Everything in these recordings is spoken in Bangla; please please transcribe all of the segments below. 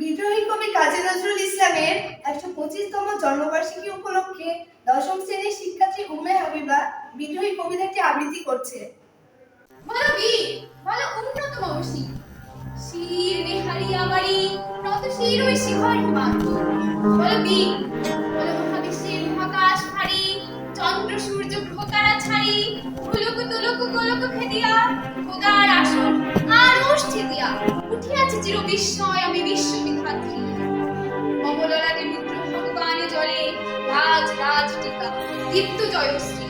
বিদ্রোহী কবি কাজী নজরুল ইসলামের একশো পঁচিশতম জন্মবার্ষিকী উপলক্ষে দশম শ্রেণির শিক্ষার্থী উমে হাবিবা বিদ্রোহী কবিতাটি আবৃত্তি করছে। বলো বীর বলো উন্নত মমসি শির বিহারি আমারি নত শির ওই শিখর হিমাঙ্গ বলো বীর বলো মহাবিশ্বের মহাকাশ ভারী, চন্দ্র সূর্য গ্রহ তারা ছাড়ি গোলক তুলক গোলক খেদিয়া চির বিস্ময় আমি বিশ্ব বিধাত্রী বিদ্রোহ ভগবান জলে রাজ রাজ টিকা, দীপ্ত জয়শ্রী।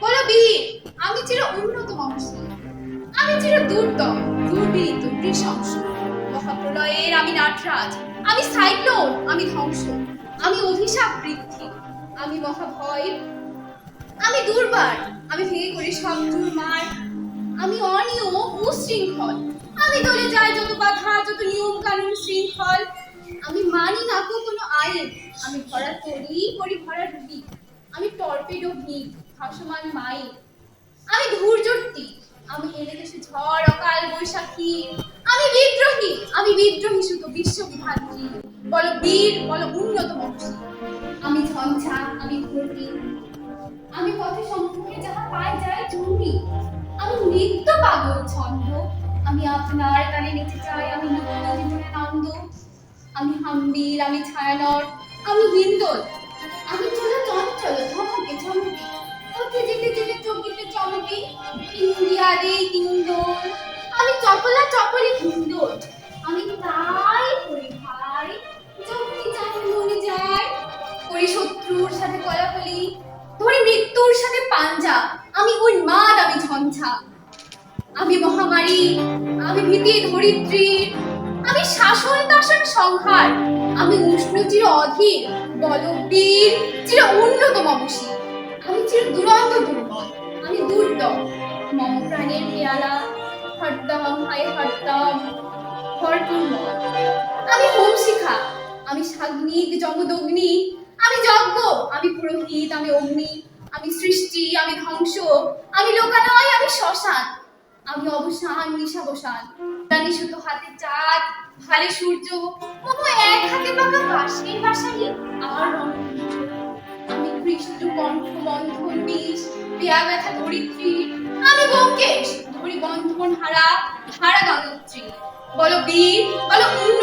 বলো বীর, আমি চির উন্নত মমসী আমি চির দুর্দম দুর্বিনীত নৃশংস। মহাপ্রলয়ের আমি নাটরাজ, আমি সাইক্লোন, আমি ধ্বংস। আমি অভিশাপ বৃদ্ধি, আমি মহাভয়। আমি দুর্বার, আমি ভেঙে করি সব দুর্মার। আমি অনিয়ম উশৃঙ্খল। আমি দলে যাই যত বাধা, যত নিয়ম কানুন শৃঙ্খল? আমি মানি না কো কোনো আইন। আমি ভরা তরি করি ভরা রুবি আমি টর্পেডো ভিড় ভাসমান মাইল আমি ধূর্যটি আমি এলে দেশে ঝড়, অকাল, বৈশাখী। আমি বিদ্রোহী। আমি বিদ্রোহী সুত বিশ্ববিধাত্রী বলো বীর, বলো উন্নত বংশী আমি ঝঞ্ঝা, আমি ঘটি আমি পথে সম্মুখে যাহা পাই যায় চুরি। আমি নৃত্য পাগল ছন্দ আমি আপনার কানে নেচে যাই আমি নৃত্য জীবনে আনন্দ আমি হাম্বির, আমি ছায়ানর, আমি হিন্দোল আমি চলে চঞ্চল ধমকে চমকে পথে যেতে যেতে চকিতে চমকে ইন্ডিয়ারে হিন্দোল আমি চপলা চপলি হিন্দোল আমি তাই করি ভাই যখনই যাই মনে যায়। করি শত্রুর সাথে কলাকলি, ধরি মৃত্যুর সাথে পাঞ্জা। আমি উন্মাদ আমি ঝঞ্ঝা। আমি মহামারী, আমি ভীতি, ধরিত্রী, আমি শাসন দাসন সংহার, আমি উষ্ণ চির অধীর, বলবীর, চির উন্নত মমসী আমি চির দুরন্ত দুর্বল, আমি দুর্দম, মম প্রাণের পেয়ালা, হরদম, হায় হরদম, ভরপুর আমি হোম শিখা, আমি সাগ্নিক জগদগ্নি আমি যজ্ঞ, আমি পুরোহিত, আমি অগ্নি, আমি সৃষ্টি, আমি ধ্বংস, আমি লোকালয়, আমি শ্মশান আমি অবসান, নিশাবসান। রানী শুধু হাতে চাঁদ, ভালে সূর্য কোনো এক হাতে পাকা কাশ্মীর বাসানি আর। আমি কৃষ্ণ কণ্ঠ, বন্ধন, বিষ, পেয়া ব্যথা, ধরিত্রী। আমি বঙ্কেশ ধরি বন্ধন, হারা হারা গঙ্গোত্রী বলো বীর, বলো বংশ